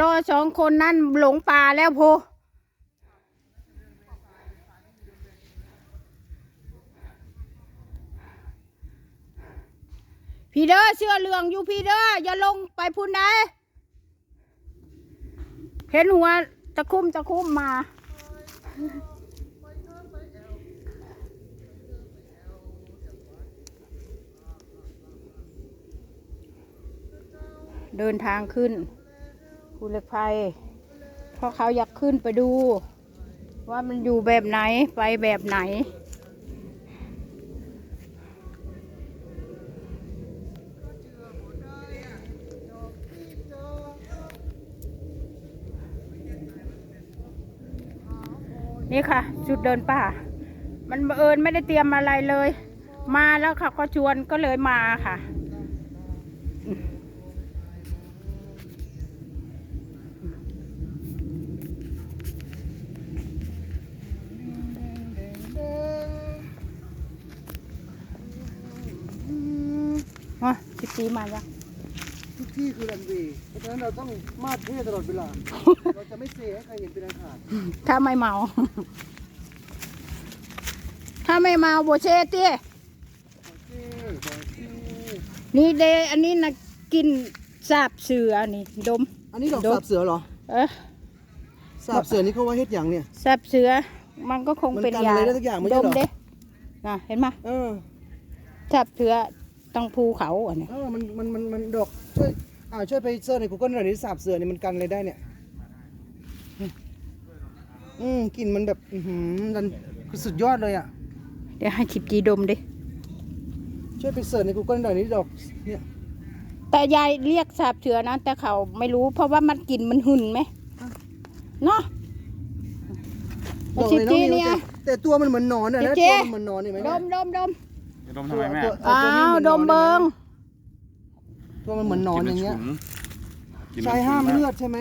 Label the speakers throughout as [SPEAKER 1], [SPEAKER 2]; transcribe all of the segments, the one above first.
[SPEAKER 1] รอสองคนนั่นหลงป่าแล้วโพพี่เด้อเสื้อเหลืองอยู่พี่เด้ออย่าลงไปพุ่นได้เห็นหัวตะคุ่มตะคุ่มมา เดินทางขึ้น ภูเหล็กไฟเพราะเขาอยากขึ้นไปดู ว่ามันอยู่แบบไหนไปแบบไหน นี่ค่ะ จุดเดินป่า มันเอิญไม่ได้เตรียมอะไรเลย มาแล้วค่ะก็ชวนก็เลยมาค่ะ สิบปีมาแล้ว
[SPEAKER 2] ทุกที่คือรันเวย์เพราะฉะนั้นเราต้องมาดเท่ตลอดเวลา เราจะไม่เซให้ใครเห็นเป็นอันขาด
[SPEAKER 1] ถ้าไม่เมา ถ้าไม่เมาโบเชเตี้ย
[SPEAKER 2] โอเคโอเค
[SPEAKER 1] นี่เดอันนี้นะกินสาบเสือนี่ดม
[SPEAKER 2] อันนี้ดอก
[SPEAKER 1] ดก
[SPEAKER 2] สาบเสือเหรอ
[SPEAKER 1] เอ๊ะ
[SPEAKER 2] สาบเสือนี่เขาว่าเฮ็ดอย่างเนี่ย
[SPEAKER 1] สาบเสือมันก็คงเป็น
[SPEAKER 2] มันกัน
[SPEAKER 1] ยา
[SPEAKER 2] อะไรได้ทุกอย่างไม่ใช่
[SPEAKER 1] ด
[SPEAKER 2] เหร
[SPEAKER 1] ม
[SPEAKER 2] อ
[SPEAKER 1] เด้น่ะเห็นไหม
[SPEAKER 2] เออ
[SPEAKER 1] สาบเสือ ต้องภูเขาอันนี้
[SPEAKER 2] เออมันมันมันมันดอกช่วยอ่าช่วยไปเสิร์ชใน Google หน่อยดิสาบเสือนี่มันกันอะไรได้เนี่ย อืมกลิ่นมันแบบ อือหือมันคือสุดยอดเลยอะ
[SPEAKER 1] เดี๋ยวให้ชิบจีดมดิ
[SPEAKER 2] ช่วยไปเสิร์ชใน Google หน่อยนี่ดอกเนี่ย
[SPEAKER 1] แต่ยายเรียกสาบเสือนะแต่เขาไม่รู้ เพราะว่ามันกลิ่นมันหุ่นไหมเนาะ
[SPEAKER 2] ดอก
[SPEAKER 1] ชิบ
[SPEAKER 2] เลยน้อง
[SPEAKER 1] จี
[SPEAKER 2] มิว
[SPEAKER 1] เนี่ย
[SPEAKER 2] แต่แต่ตัวมันเหมือนหนอนอะนะ
[SPEAKER 1] เจ๊
[SPEAKER 2] ตัวมันเหมือนหนอนเห็นไหม
[SPEAKER 1] ด
[SPEAKER 2] แม่
[SPEAKER 1] มดมดม
[SPEAKER 3] จะดมทำไมแม่
[SPEAKER 2] ตัว
[SPEAKER 1] อ้า
[SPEAKER 2] ตัวนี้
[SPEAKER 1] ว
[SPEAKER 2] เหมือนหน
[SPEAKER 1] ด
[SPEAKER 2] อน
[SPEAKER 1] มเบิง
[SPEAKER 2] ตัวมันเหมือนหนอนอย่างเงี้ย
[SPEAKER 3] กลิ่น
[SPEAKER 2] ใช้
[SPEAKER 3] นฉุน
[SPEAKER 2] ห้าม
[SPEAKER 3] ก
[SPEAKER 2] เลือดใช่ไหม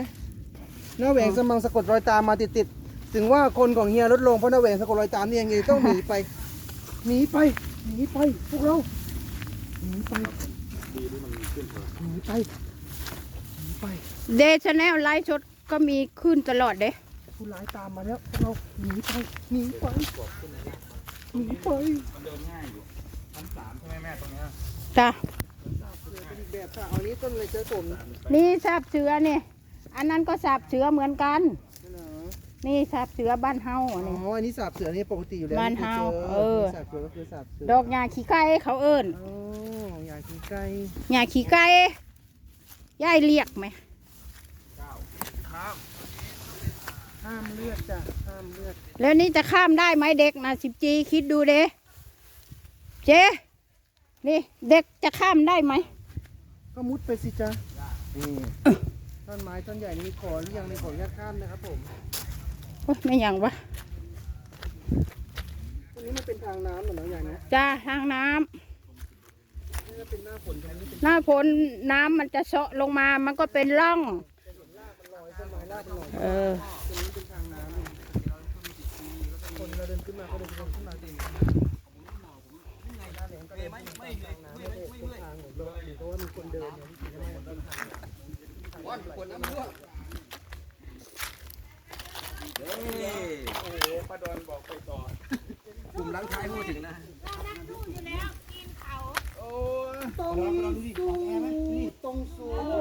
[SPEAKER 2] หน้าแหวงสมังสะกดรอยตามมาติดๆถึงว่าคนของเฮียลดลงเพราะหน้าแหวงสะกดรอยตามนี่เองเลยต้องหนีไป หนีไป หนีไป พวกเรา หนีไปหนีไป หนีไป
[SPEAKER 1] เดชแนลไลฟ์สดก็มีขึ้นตลอดเด้
[SPEAKER 2] ผู้ร้ายตามมาแล้วพวกเราหนีไป หนีไป หนีไป
[SPEAKER 3] มันเดินง่ายอยู่ ชั้นสามใช่ไหมแม่ตรงเนี้ย
[SPEAKER 1] จ้ะ
[SPEAKER 2] เป็นอีกแบบค่ะเอานี้ต้นอะไรเจอผม
[SPEAKER 1] นี่สาบเสือนี่ อันนั้นก็สาบเสือเหมือนกัน
[SPEAKER 2] เหรอ
[SPEAKER 1] นี่สาบเสือบ้านเฮา
[SPEAKER 2] อ๋
[SPEAKER 1] อันนี้
[SPEAKER 2] ออันนี้สาบเสือนี่ปกติอยู่แล้ว
[SPEAKER 1] บ้านเฮา
[SPEAKER 2] ไม่คยจ
[SPEAKER 1] เออ
[SPEAKER 2] สาบเสือก็คือสาบเสือ
[SPEAKER 1] ดอกหญ้าขี้ไก่เขาเอิ้น
[SPEAKER 2] อ๋ออยากกินไก่
[SPEAKER 1] หญ้าขี้ไก่ยายเรียกไหม
[SPEAKER 2] ห้ามเลือดจ้ะห้ามเลือด
[SPEAKER 1] แล้วนี่จะข้ามได้ไหมเด็กนะสิบจีคิดดูเด้ เจ๊นี่เด็กจะข้ามได้ไหม
[SPEAKER 2] ก็มุดไปสิจ๊ะนี่ต้นไม้ต้นใหญ่นี่ขอหรือยังในขออนุญาตข้ามนะครับผม
[SPEAKER 1] โอ๊ยไม่ยังวะ
[SPEAKER 2] ตรงนี้มันเป็นทางน้ำเหมือนน้องใหญ่นะ
[SPEAKER 1] จ้าทางน้ำ
[SPEAKER 2] นี่ก็เป็นหน้าฝนแทนนี่เป็น
[SPEAKER 1] หน้าฝนน้ำมันจะเซาะลงมามันก็เป็นร่อง
[SPEAKER 2] รอยต้นไม้ลาดเป็นรอย
[SPEAKER 1] เออ
[SPEAKER 2] ตรงนี้เป็นทางน้ำนี่คนเราเดินขึ้นมาเขาเดินขึ้นมาเอง เพราะว่ามีคนเดินเนี่ยที่จริงแล้วมัน
[SPEAKER 4] กลุ่มล้างท้ายพูดถึงนะ
[SPEAKER 2] ต้องสู้วกินี่ต้องสู้
[SPEAKER 4] โอ้โห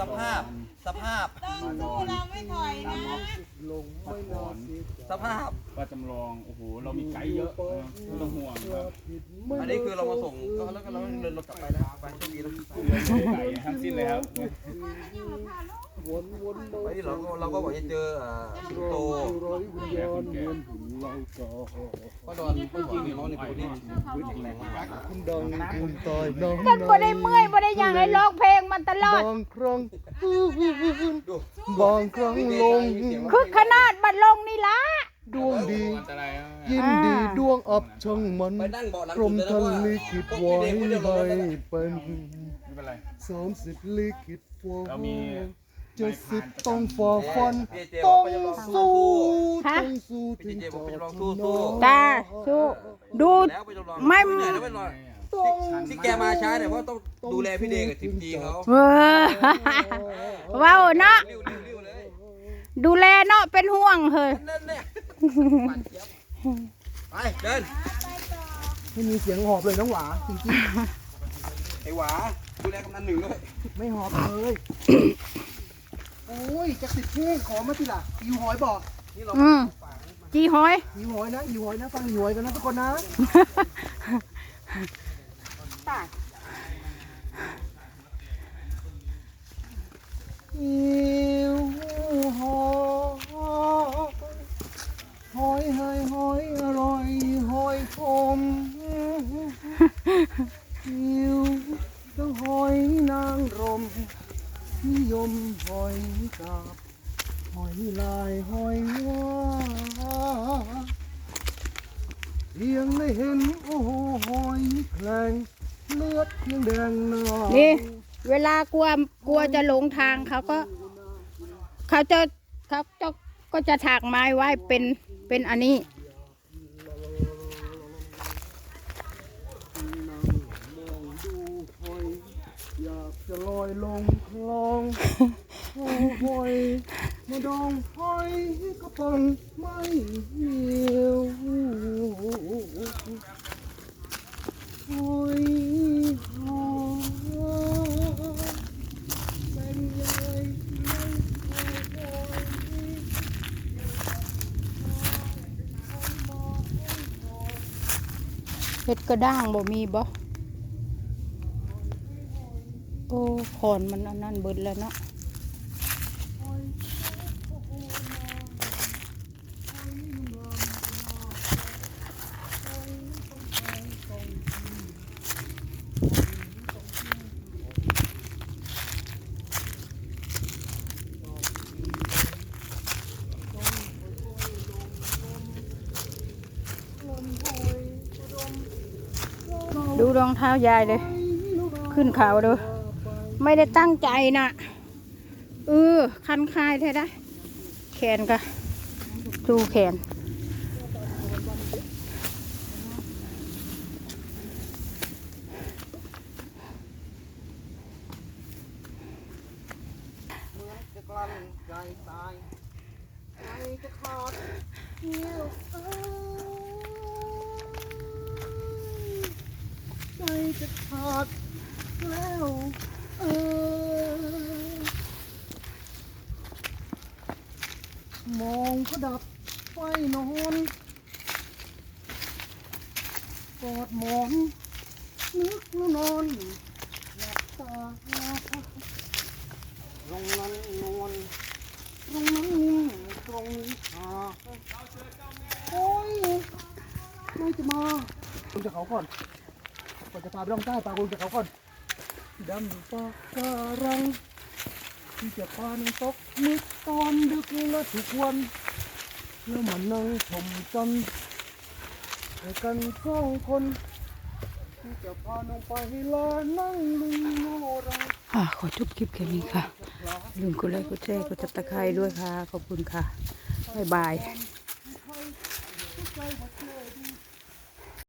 [SPEAKER 4] สภาพ สภาพ
[SPEAKER 2] ลงไม่รอสิ
[SPEAKER 4] สภาพ
[SPEAKER 3] ว่าจำลองโอ้โหเรามีไกด์เยอะนะไม่ต้องห่วงครับ
[SPEAKER 4] อันนี้คือเรามาส่งก็แล้วก็เราเดินรถกลับไปนะไปโชคดีนะ
[SPEAKER 3] ไก่ทั้งสิ้นเลยครับ
[SPEAKER 2] วนวนๆ
[SPEAKER 4] ไปที่เราก็เราก็บอกจะเจออ่าสิงโต
[SPEAKER 2] ร้อยวิญญาณเวียนหุ่นเราก่อ
[SPEAKER 4] เพราะดอนจริงๆเนี่ยเขาในคนนี้แข็งแรงมาก
[SPEAKER 2] คุณดองคุณตอยน้อง
[SPEAKER 1] มันบ่ได้เมื่อยบ่ได้หยังให้ร้องเพลงมันตลอด
[SPEAKER 2] บางครั้งบางครั้งลง
[SPEAKER 1] คือขนาดบัดลงนี่ละ
[SPEAKER 2] ดวงดี
[SPEAKER 3] อันตรายนะ
[SPEAKER 2] ยินดีดวงอับช่างมัน
[SPEAKER 4] ไปนั่งเบาะหลัง
[SPEAKER 2] กรม
[SPEAKER 4] สุด
[SPEAKER 2] ทั
[SPEAKER 4] เลยนะว่า
[SPEAKER 2] นลิขิต
[SPEAKER 4] พวก
[SPEAKER 2] ไว้
[SPEAKER 4] เด็กๆพวกเดียว
[SPEAKER 2] ให้
[SPEAKER 4] กันเลยนะ
[SPEAKER 2] เป็น
[SPEAKER 3] ไม่เป็นไร
[SPEAKER 2] สามสิบลิขิตไว้
[SPEAKER 3] เรามี
[SPEAKER 2] จะสิบต้องฝ่าฟัน
[SPEAKER 4] พี่เจ
[SPEAKER 2] ต้
[SPEAKER 4] บ
[SPEAKER 2] อ
[SPEAKER 4] อก
[SPEAKER 2] ง
[SPEAKER 4] ไปจำลอง
[SPEAKER 2] สู้
[SPEAKER 1] ฮะ
[SPEAKER 2] ต้องสู้ถึง
[SPEAKER 4] พี่เจบอกไป
[SPEAKER 2] จะ
[SPEAKER 4] จำลอง
[SPEAKER 2] ช
[SPEAKER 4] สู้
[SPEAKER 2] นะ
[SPEAKER 4] สู้
[SPEAKER 1] จ้าสู้ดู
[SPEAKER 4] แล้วไปจำลอง
[SPEAKER 1] ไม่
[SPEAKER 4] เหนื่อยแล้วไปรอ
[SPEAKER 2] ตรง
[SPEAKER 4] ที่แกมาช้าเนี่ยเพราะต้องดูแลพี่เดย์กับทิมจีเขา
[SPEAKER 1] เออเว้าวเนาะ
[SPEAKER 4] ริ้วริ้วริ้วเลย
[SPEAKER 1] ดูแลเนาะเป็นห่วงเฮ้ย
[SPEAKER 4] นั่นเนี่ยปั่นเจี๊ยบไปเดิน
[SPEAKER 2] ไม่มีเสียงหอบเลยน้องหวาจริง
[SPEAKER 4] ไอ้หวาดูแลกำนันหนึ่งด้วย
[SPEAKER 2] ๆไม่หอบเลย โอ้ยจะติดเพลงขอมาทีละหิวหอยบอก
[SPEAKER 4] นี่เรา
[SPEAKER 1] อืมจีหอย
[SPEAKER 2] หิวหอยนะหิวหอยนะฟังหิวหอยกันนะทุกคนนะหิวหอยหอยหอยหอยอร่อยหอยขมหิวต้องหอยนางรมนิยมหอยกาบหอยลายหอยว่าเพียงได้เห็นโอ้โหหอยแคลงเลือดยังแดงห นา
[SPEAKER 1] นี่ เวลากลัวกลัวจะหลงทางเขาก็ เขาจะเขาจะก็จะถากไม้ไว้เป็นเป็นอันนี้
[SPEAKER 2] อยากจะลอยลงคลองโอ้หอยมาดองหอยกระป๋องไม่เหี่ยวห อยหอยเป็นยังไงไม่หอย
[SPEAKER 1] เห็ดกระด้างบ่มีบ่โอ้ขอนมันอันนั้นเบิดแล้วเนาะ ดูรองเท้ายายเลย ขึ้นเขาดู ไม่ได้ตั้งใจนะเออคันคายแท้ได้ แขนก็ดูแขน
[SPEAKER 2] จะกลั้นใจตายใจจะขาดเหี่ยวเอ้ย จะขาดแล้วเออมองก็ดับไฟนอนกอดหมอน นึกแล้วนอนหลับตาตรงนั้นนวลตรงนั้นนิ่งตรงนี้ชาโอ้ยไม่จะมาลงจากเขาก่อน ก่อนจะพาไปล่องใต้ปลาลงจากเขาก่อนดำปากการัง ที่จะปานตกมึกตอนดึกและทุกวันแล้วมันนั่งชมจันทร์ให้กันสองคนที่จะพาน้องไปลานั่งลุงโนรา
[SPEAKER 1] อ่าขอจบคลิปแค่นี้ค่ะลืมกดไลค์กดแชร์กดติดตามด้วยค่ะ ขอบคุณค่ะ บ๊ายบาย